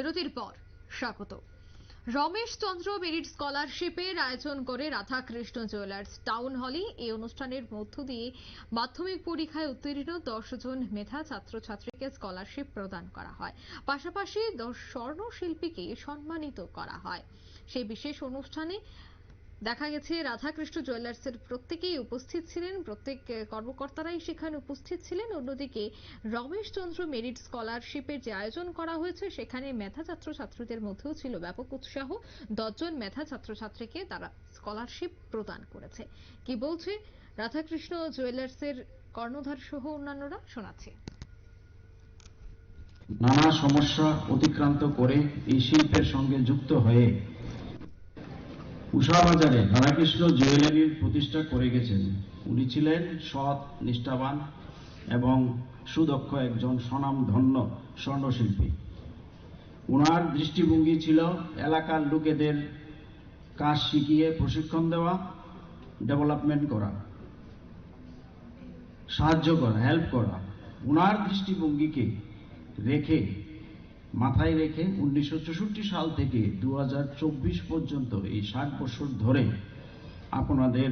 বিরতির পর স্বাগত। রমেশ চন্দ্র মেরিট স্কলারশিপের আয়োজন করে রাধাকৃষ্ণ জুয়েলার্স টাউন হলে এই অনুষ্ঠানের মধ্য দিয়ে মাধ্যমিক পরীক্ষায় উত্তীর্ণ দশ জন মেধা ছাত্রছাত্রীকে স্কলারশিপ প্রদান করা হয়। পাশাপাশি দশ স্বর্ণ শিল্পীকে সম্মানিত করা হয়। সেই বিশেষ অনুষ্ঠানে দেখা গেছে, রাধাকৃষ্ণ জুয়েলার্সের প্রত্যেকেই উপস্থিত ছিলেন। প্রত্যেক কর্মকর্তারাই সেখানে উপস্থিত ছিলেন। অন্যদিকে রমেশ চন্দ্র মেরিট স্কলারশিপের যে আয়োজন করা হয়েছে, সেখানে মেধা ছাত্রছাত্রীদের মধ্যেও ছিল ব্যাপক উৎসাহ। দশজন মেধা ছাত্রছাত্রীকে তারা স্কলারশিপ প্রদান করেছে। কি বলছে? রাধাকৃষ্ণ জুয়েলার্সের কর্ণধার সহ অন্যান্যরা শোনাচ্ছে। নানা সমস্যা অতিক্রান্ত করে এই শিল্পের সঙ্গে যুক্ত হয়ে উষাবাজারে রাধাকৃষ্ণ জুয়েলারির প্রতিষ্ঠা করে গেছেন। উনি ছিলেন সৎ, নিষ্ঠাবান এবং সুদক্ষ একজন স্বনামধন্য স্বর্ণশিল্পী। ওনার দৃষ্টিভঙ্গি ছিল এলাকার লোকেদের কাজ শিখিয়ে প্রশিক্ষণ দেওয়া, ডেভেলপমেন্ট করা, সাহায্য করা, হেল্প করা। ওনার দৃষ্টিভঙ্গিকে রেখে মাথায় রেখে উনিশশো চৌষট্টি সাল থেকে দু হাজার চব্বিশ পর্যন্ত এই ষাট বছর ধরে আপনাদের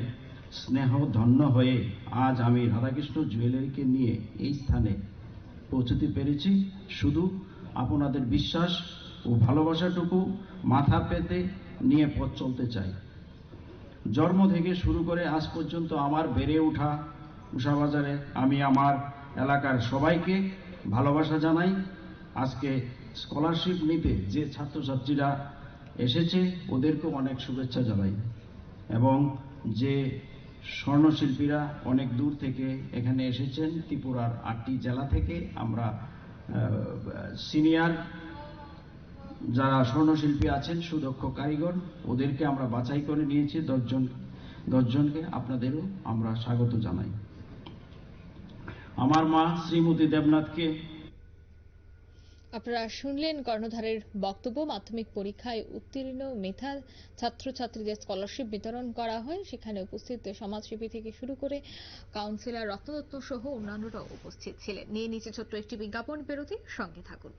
স্নেহ ধন্য হয়ে আজ আমি রাধাকৃষ্ণ জুয়েলারিকে নিয়ে এই স্থানে পৌঁছতে পেরেছি। শুধু আপনাদের বিশ্বাস ও ভালোবাসাটুকু মাথা পেতে নিয়ে পথ চলতে চাই। জন্ম থেকে শুরু করে আজ পর্যন্ত আমার বেড়ে ওঠা উষাবাজারে আমি আমার এলাকার সবাইকে ভালোবাসা জানাই। আজকে স্কলারশিপ নিতে যে ছাত্রছাত্রীরা এসেছে, ওদেরকেও অনেক শুভেচ্ছা জানাই। এবং যে স্বর্ণশিল্পীরা অনেক দূর থেকে এখানে এসেছেন, ত্রিপুরার আটটি জেলা থেকে আমরা সিনিয়র যারা স্বর্ণশিল্পী আছেন, সুদক্ষ কারিগর, ওদেরকে আমরা বাছাই করে নিয়েছি। দশজন, দশজনকে আপনাদেরও আমরা স্বাগত জানাই। আমার মা শ্রীমতী দেবনাথকে আপনারা শুনলেন কর্ণধারের বক্তব্য, মাধ্যমিক পরীক্ষায় উত্তীর্ণ মেধা ছাত্রছাত্রীদের স্কলারশিপ বিতরণ করা হয়। সেখানে উপস্থিত সমাজসেবী থেকে শুরু করে কাউন্সিলর রত্নদত্ত সহ অন্যান্যরা উপস্থিত ছিলেন। নিয়ে নিচে ছোট্ট একটি বিজ্ঞাপন বিরতি সঙ্গে থাকুন।